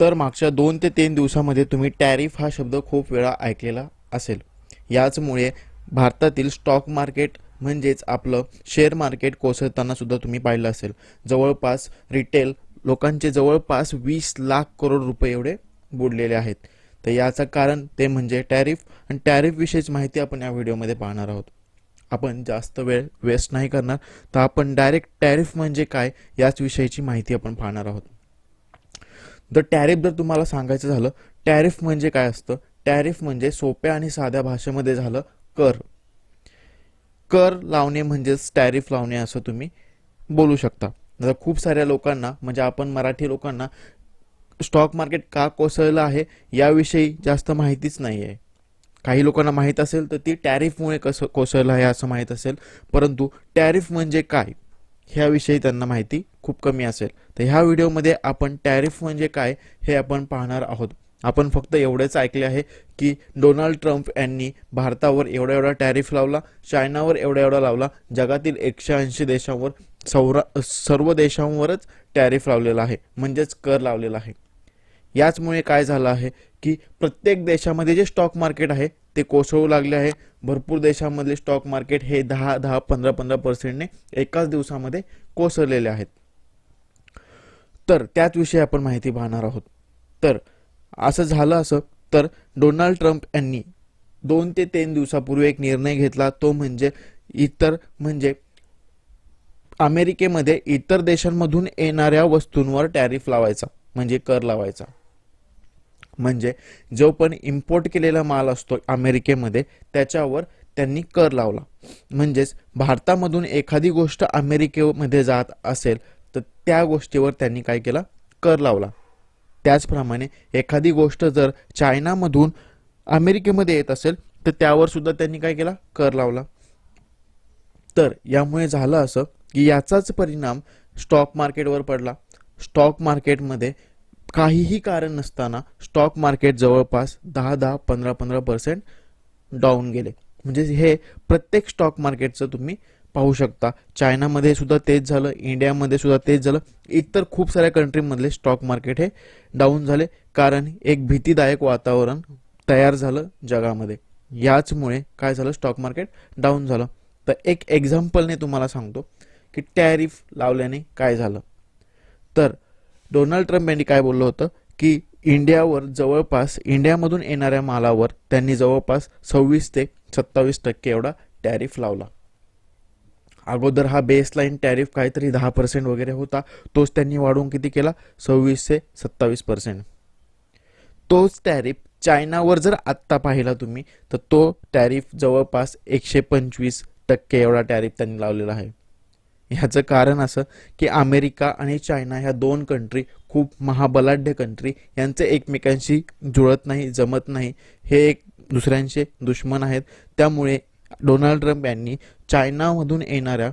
तर मागच्या दोन ते तीन दिवसामध्ये तुम्ही टॅरिफ हा शब्द खूप वेळा ऐकलेला असेल. याचमुळे भारतातील स्टॉक मार्केट म्हणजेच आपलं शेअर मार्केट कोसळताना सुद्धा तुम्ही पाहिलं असेल. जवळपास रिटेल लोकांचे जवळपास वीस लाख करोड रुपये एवढे बुडलेले आहेत. तर याचं कारण ते म्हणजे टॅरिफ आणि टॅरिफविषयीच माहिती आपण या व्हिडिओमध्ये पाहणार आहोत. आपण जास्त वेळ वेस्ट नाही करणार. तर आपण डायरेक्ट टॅरिफ म्हणजे काय याच विषयीची माहिती आपण पाहणार आहोत. द टॅरिफ जर तुम्हाला सांगायचं झालं टॅरिफ म्हणजे काय असतं? टॅरिफ म्हणजे सोप्या आणि साध्या भाषेमध्ये झालं कर. कर लावणे म्हणजेच टॅरिफ लावणे असं तुम्ही बोलू शकता. जर खूप साऱ्या लोकांना म्हणजे आपण मराठी लोकांना स्टॉक मार्केट का कोसळलं आहे याविषयी जास्त माहितीच नाही आहे काही लोकांना माहीत असेल तर ती टॅरिफमुळे कसं कोसळलं आहे असं माहीत असेल परंतु टॅरिफ म्हणजे काय? ह्याविषयी त्यांना माहिती खूप कमी असेल. तर ह्या व्हिडिओमध्ये आपण टॅरिफ म्हणजे काय हे आपण पाहणार आहोत. आपण फक्त एवढेच ऐकले आहे की डोनाल्ड ट्रम्प यांनी भारतावर एवढा एवढा टॅरिफ लावला चायनावर एवढा एवढा लावला जगातील एकशे ऐंशी देशांवर सौरा सर्व देशांवरच टॅरिफ लावलेला आहे म्हणजेच कर लावलेला आहे. याचमुळे काय झालं आहे की प्रत्येक देशामध्ये जे स्टॉक मार्केट आहे ते कोसळू लागले आहे. भरपूर देशांमधले स्टॉक मार्केट हे दहा दहा पंधरा पंधरा पर्सेंटने एकाच दिवसामध्ये कोसळलेले आहेत. तर त्याच विषयी आपण माहिती पाहणार आहोत. तर असं झालं असं तर डोनाल्ड ट्रम्प यांनी दोन ते तीन दिवसापूर्वी एक निर्णय घेतला. तो म्हणजे इतर म्हणजे अमेरिकेमध्ये इतर देशांमधून येणाऱ्या वस्तूंवर टॅरिफ लावायचा म्हणजे कर लावायचा. म्हणजे जो पण इम्पोर्ट केलेला माल असतो अमेरिकेमध्ये त्याच्यावर त्यांनी कर लावला. म्हणजेच भारतामधून एखादी गोष्ट अमेरिकेमध्ये जात असेल तर त्या गोष्टीवर त्यांनी काय केला? कर लावला. त्याचप्रमाणे एखादी गोष्ट जर चायनामधून अमेरिकेमध्ये येत असेल तर त्यावर सुद्धा त्यांनी काय केला? कर लावला. तर यामुळे झालं असं की याचाच परिणाम स्टॉक मार्केटवर पडला. स्टॉक मार्केटमध्ये काहीही कारण नसताना स्टॉक मार्केट जवळपास दहा दहा पंधरा पंधरा पर्सेंट डाऊन गेले. म्हणजे हे प्रत्येक स्टॉक मार्केटचं तुम्ही पाहू शकता. चायनामध्ये सुद्धा तेच झालं इंडियामध्ये सुद्धा तेच झालं. इतर खूप साऱ्या कंट्रीमधले स्टॉक मार्केट हे डाऊन झाले. कारण एक भीतीदायक वातावरण तयार झालं जगामध्ये. याचमुळे काय झालं? स्टॉक मार्केट डाऊन झालं. तर एक एक्झाम्पलने तुम्हाला सांगतो की टॅरिफ लावल्याने काय झालं? तर डोनाल्ड ट्रम्प यांनी काय बोललं होतं? की इंडियावर जवळपास इंडियामधून येणाऱ्या मालावर त्यांनी जवळपास सव्वीस ते सत्तावीस टक्के एवढा टॅरिफ लावला. अगोदर हा बेसलाईन टॅरिफ काहीतरी दहा पर्सेंट वगैरे होता. तोच त्यांनी वाढवून किती केला? सव्वीस ते सत्तावीस पर्सेंट तोच टॅरिफ चायनावर जर आत्ता पाहिला तुम्ही तर तो टॅरिफ जवळपास एकशे पंचवीस टक्के एवढा टॅरिफ त्यांनी लावलेला आहे. ह्याचं कारण असं की अमेरिका आणि चायना ह्या दोन कंट्री खूप महाबलाढ्य कंट्री यांचे एकमेकांशी जुळत नाही जमत नाही. हे एक दुसऱ्यांचे दुश्मन आहेत. त्यामुळे डोनाल्ड ट्रम्प यांनी चायनामधून येणाऱ्या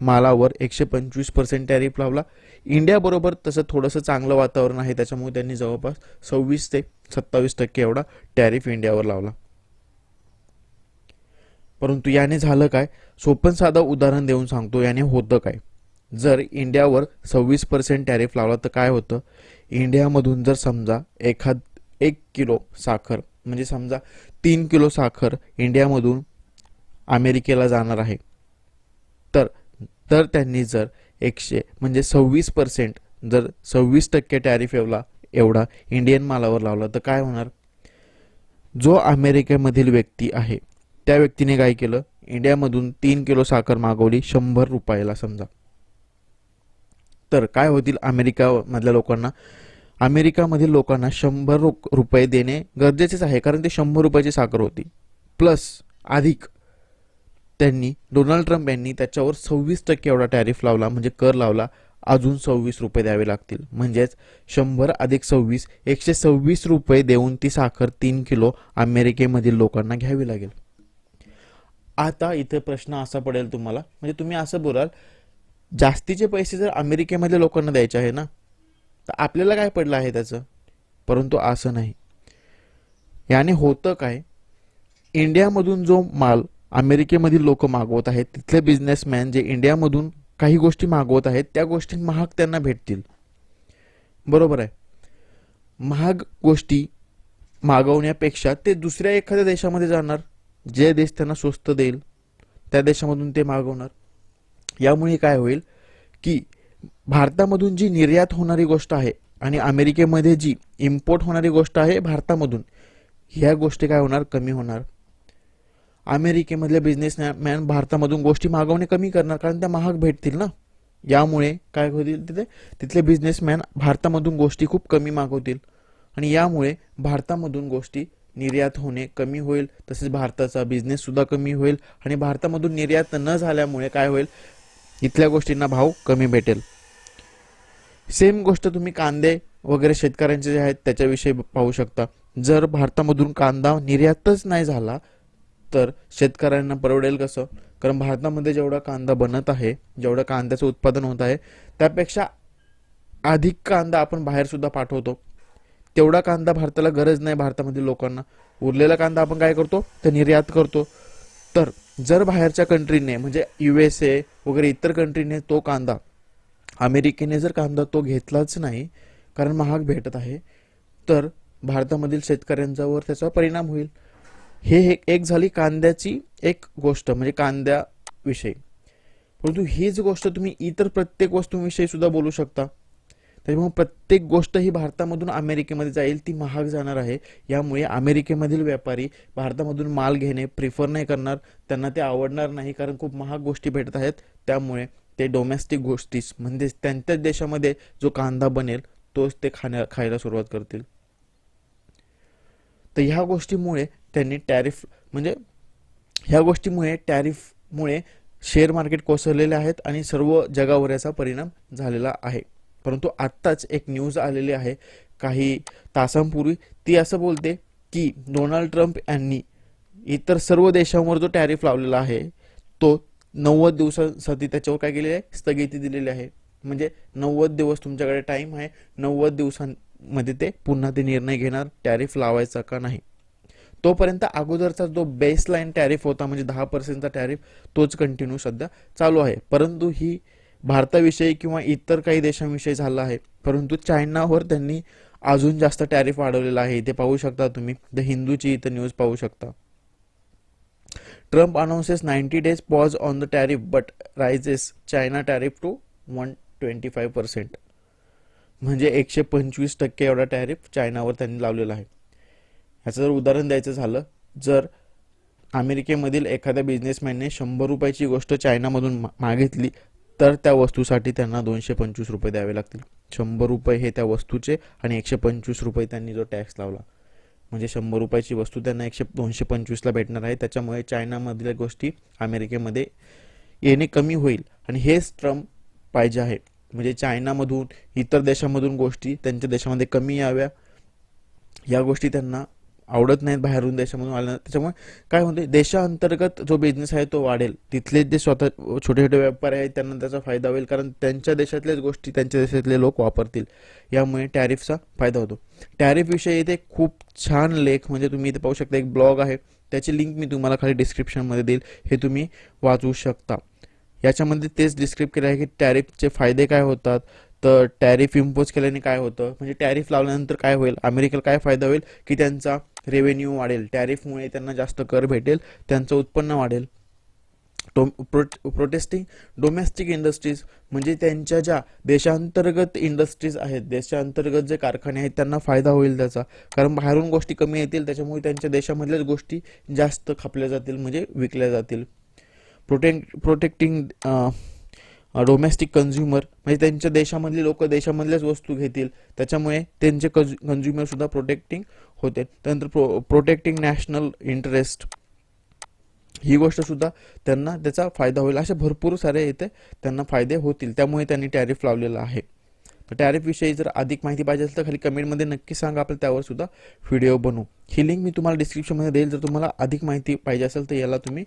मालावर एकशे पंचवीस पर्सेंट टॅरिफ लावला. इंडियाबरोबर तसं थोडंसं चांगलं वातावरण आहे. त्याच्यामुळे त्यांनी जवळपास सव्वीस ते सत्तावीस टक्के एवढा टॅरिफ इंडियावर लावला. परंतु याने झालं काय? सोपं साधं उदाहरण देऊन सांगतो याने होतं काय? जर इंडियावर सव्वीस पर्सेंट टॅरिफ लावला तर काय होतं? इंडियामधून जर समजा एखाद एक किलो साखर म्हणजे समजा तीन किलो साखर इंडियामधून अमेरिकेला जाणार आहे तर तर त्यांनी जर एकशे म्हणजे सव्वीस पर्सेंट जर सव्वीस टक्के टॅरिफ एवढा एवढा इंडियन मालावर लावला तर काय होणार? जो अमेरिकेमधील व्यक्ती आहे त्या व्यक्तीने काय केलं? इंडियामधून तीन किलो साखर मागवली शंभर रुपयाला समजा. तर काय होतील अमेरिकामधल्या लोकांना? अमेरिकामधील लोकांना शंभर रु- रुपये देणे गरजेचेच आहे कारण ते शंभर रुपयाची साखर होती. प्लस अधिक त्यांनी डोनाल्ड ट्रम्प यांनी त्याच्यावर सव्वीस टक्के एवढा टॅरिफ लावला म्हणजे कर लावला अजून सव्वीस रुपये द्यावे लागतील. म्हणजेच शंभर अधिक सव्वीस एकशे सव्वीस रुपये देऊन ती साखर तीन किलो अमेरिकेमधील लोकांना घ्यावी लागेल. आता इथे प्रश्न असा पडेल तुम्हाला म्हणजे तुम्ही असं बोलाल जास्तीचे पैसे जर अमेरिकेमधल्या लोकांना द्यायचे आहे ना तर आपल्याला काय पडलं आहे त्याचं? परंतु असं नाही. याने होतं काय? इंडियामधून जो माल अमेरिकेमधील लोक मागवत आहेत तिथले बिझनेसमॅन जे इंडियामधून काही गोष्टी मागवत आहेत त्या गोष्टी महाग त्यांना भेटतील. बरोबर आहे. महाग गोष्टी मागवण्यापेक्षा ते दुसऱ्या एखाद्या देशामध्ये जाणार. जे देश त्यांना स्वस्त देईल त्या देशामधून ते मागवणार. यामुळे काय होईल की भारतामधून जी निर्यात होणारी गोष्ट आहे आणि अमेरिकेमध्ये जी इम्पोर्ट होणारी गोष्ट आहे भारतामधून ह्या गोष्टी काय होणार? कमी होणार. अमेरिकेमधले बिझनेसमॅन भारतामधून गोष्टी मागवणे कमी करणार कारण त्या महाग भेटतील ना. यामुळे काय होतील तिथे? तिथले बिझनेसमॅन भारतामधून गोष्टी खूप कमी मागवतील. आणि यामुळे भारतामधून गोष्टी निर्यात होणे कमी होईल तसेच भारताचा बिझनेससुद्धा कमी होईल आणि भारतामधून निर्यात न झाल्यामुळे काय होईल? इथल्या गोष्टींना भाव कमी भेटेल. सेम गोष्ट तुम्ही कांदे वगैरे शेतकऱ्यांचे जे आहेत त्याच्याविषयी पाहू शकता. जर भारतामधून कांदा निर्यातच नाही झाला तर शेतकऱ्यांना परवडेल कसं? कारण भारतामध्ये जेवढा कांदा बनत आहे जेवढं कांद्याचं उत्पादन होत आहे त्यापेक्षा अधिक कांदा आपण बाहेर सुद्धा पाठवतो. तेवढा कांदा भारताला गरज नाही भारतामधील लोकांना. उरलेला कांदा आपण काय करतो? तर निर्यात करतो. तर जर बाहेरच्या कंट्रीने म्हणजे यू एस ए वगैरे इतर कंट्रीने तो कांदा अमेरिकेने जर कांदा तो घेतलाच नाही कारण महाग भेटत आहे तर भारतामधील शेतकऱ्यांच्यावर त्याचा परिणाम होईल. हे एक एक झाली कांद्याची एक गोष्ट म्हणजे कांद्याविषयी. परंतु हीच गोष्ट तुम्ही इतर प्रत्येक वस्तूंविषयी सुद्धा बोलू शकता. त्याच्यामुळे प्रत्येक गोष्ट ही भारतामधून अमेरिकेमध्ये जाईल ती महाग जाणार आहे. यामुळे अमेरिकेमधील व्यापारी भारतामधून माल घेणे प्रिफर नाही करणार त्यांना ते आवडणार नाही कारण खूप महाग गोष्टी भेटत आहेत. त्यामुळे ते डोमेस्टिक गोष्टीच म्हणजेच त्यांच्याच देशामध्ये जो कांदा बनेल तोच ते खाण्या खायला सुरुवात करतील. तर ह्या गोष्टीमुळे त्यांनी टॅरिफ म्हणजे ह्या गोष्टीमुळे टॅरिफमुळे शेअर मार्केट कोसळलेले आहेत आणि सर्व जगावर याचा परिणाम झालेला आहे. परंतु आत्ताच एक न्यूज आलेली आहे काही तासांपूर्वी. ती असं बोलते की डोनाल्ड ट्रम्प यांनी इतर सर्व देशांवर जो टॅरिफ लावलेला आहे तो नव्वद दिवसांसाठी त्याच्यावर काय केलेली आहे? स्थगिती दिलेली आहे. म्हणजे नव्वद दिवस तुमच्याकडे टाईम आहे नव्वद दिवसांमध्ये ते पुन्हा ते निर्णय घेणार टॅरिफ लावायचा का नाही? तोपर्यंत अगोदरचा जो बेसलाईन टॅरिफ होता म्हणजे दहा पर्सेंटचा टॅरिफ तोच कंटिन्यू सध्या चालू आहे. परंतु ही भारताविषयी किंवा इतर काही देशांविषयी झाला आहे. परंतु चायनावर त्यांनी अजून जास्त टॅरिफ वाढवलेला आहे. ते पाहू शकता तुम्ही. द हिंदूची इथं न्यूज पाहू शकता. Trump announces ninety days pause on the tariff but raises China tariff to one twenty five percent म्हणजे एकशे पंचवीस टक्के एवढा टॅरिफ चायनावर त्यांनी लावलेला आहे. ह्याचं जर उदाहरण द्यायचं झालं जर अमेरिकेमधील एखाद्या बिझनेसमॅनने शंभर रुपयाची गोष्ट चायनामधून मागितली तर त्या वस्तूसाठी त्यांना दोनशे पंचवीस रुपये द्यावे लागतील. शंभर रुपये हे त्या वस्तूचे आणि एकशे पंचवीस रुपये त्यांनी जो टॅक्स लावला. म्हणजे शंभर रुपयाची वस्तू त्यांना एकशे दोनशे पंचवीसला भेटणार आहे. त्याच्यामुळे चायनामधल्या गोष्टी अमेरिकेमध्ये येणे कमी होईल. आणि हेच ट्रम्प पाहिजे आहे. म्हणजे चायनामधून इतर देशामधून गोष्टी त्यांच्या देशामध्ये कमी याव्या. या गोष्टी त्यांना आवडत नाहीत बाहेरून देशामधून आल्या त्याच्यामुळे काय होते देशांतर्गत जो बिझनेस आहे तो वाढेल. तिथले जे स्वतः छोटे छोटे व्यापारी आहेत त्यांना त्याचा फायदा होईल कारण त्यांच्या देशातल्याच गोष्टी त्यांच्या देशातले लोक वापरतील. यामुळे टॅरिफचा फायदा होतो. टॅरिफविषयी इथे खूप छान लेख म्हणजे तुम्ही इथे पाहू शकता एक ब्लॉग आहे. त्याची लिंक मी तुम्हाला खाली डिस्क्रिप्शनमध्ये देईल. हे तुम्ही वाचू शकता. याच्यामध्ये तेच डिस्क्रिप केलं आहे की टॅरिफचे फायदे काय होतात तर टॅरिफ इम्पोज केल्याने काय होतं? म्हणजे टॅरिफ लावल्यानंतर काय होईल? अमेरिकेला काय फायदा होईल? की त्यांचा रेव्हेन्यू वाढेल. टॅरिफमुळे त्यांना जास्त कर भेटेल. त्यांचं उत्पन्न वाढेल. To pro protesting domestic industries म्हणजे त्यांच्या ज्या देशांतर्गत इंडस्ट्रीज आहेत देशांतर्गत जे कारखाने आहेत त्यांना फायदा होईल त्याचा. कारण बाहेरून गोष्टी कमी येतील त्याच्यामुळे त्यांच्या देशामधल्याच गोष्टी जास्त खपल्या जातील म्हणजे विकल्या जातील. प्रोटेक्ट प्रोटेक्टिंग डोमेस्टिक कन्झ्युमर म्हणजे त्यांच्या देशामधली लोक देशामधल्याच वस्तू घेतील. त्याच्यामुळे त्यांचे कन्झ कन्झ्युमरसुद्धा प्रोटेक्टिंग होते. त्यानंतर प्रो प्रोटेक्टिंग नॅशनल इंटरेस्ट ही गोष्टसुद्धा त्यांना त्याचा फायदा होईल. असे भरपूर सारे इथे त्यांना फायदे होतील. त्यामुळे त्यांनी टॅरिफ लावलेला आहे. तर टॅरिफविषयी जर अधिक माहिती पाहिजे असेल तर खाली कमेंटमध्ये नक्की सांगा. आपण त्यावर सुद्धा व्हिडिओ बनवू. ही लिंक मी तुम्हाला डिस्क्रिप्शनमध्ये देईल. जर तुम्हाला अधिक माहिती पाहिजे असेल तर याला तुम्ही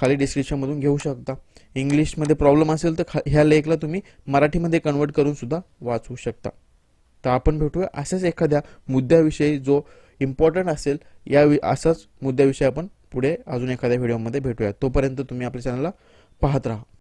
खाली डिस्क्रिप्शनमधून घेऊ शकता. इंग्लिशमध्ये प्रॉब्लेम असेल तर खा ह्या लेखला तुम्ही मराठीमध्ये कन्वर्ट करूनसुद्धा वाचू शकता. तर आपण भेटूया अशाच एखाद्या मुद्द्याविषयी जो इम्पॉर्टंट असेल या वि- असाच मुद्द्याविषयी आपण पुढे अजून एखाद्या व्हिडिओमध्ये भेटूया. तोपर्यंत तुम्ही आपल्या चॅनलला पाहत राहा.